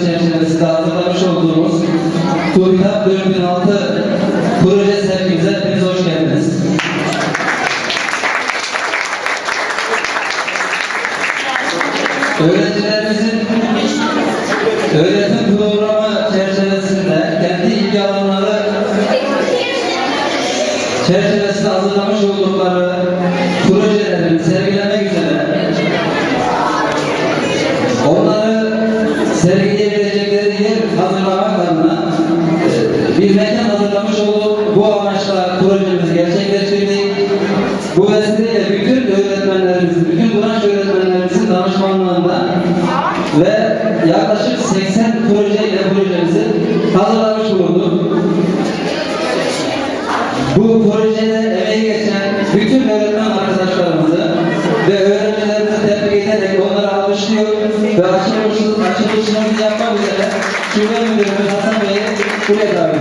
çerçevesinde hazırlamış olduğumuz TÜBİTAK 4006 proje sergimize hepiniz hoş geldiniz. Öğrencilerimizin öğretim programı çerçevesinde kendi ilgi alanları çerçevesinde hazırlamış oldukları sergileyebilecekleri yer hazırlamak adına e, bir mekan hazırlamış olduk. Bu amaçla projemizi gerçekleştirdik. Bu vesileyle bütün öğretmenlerimizin, bütün branş öğretmenlerimizin danışmanlığında ve yaklaşık 80 projeyle projemizi hazırlamış bulunduk. Bu projede emeği geçen bütün öğretmen arkadaşlarımızı ve öğrencilerimizi tebrik ederek onları alkışlıyor ve açılışımızı, açılışımızı yapmak üzere Şube Müdürümüz Hasan Bey'i buraya davet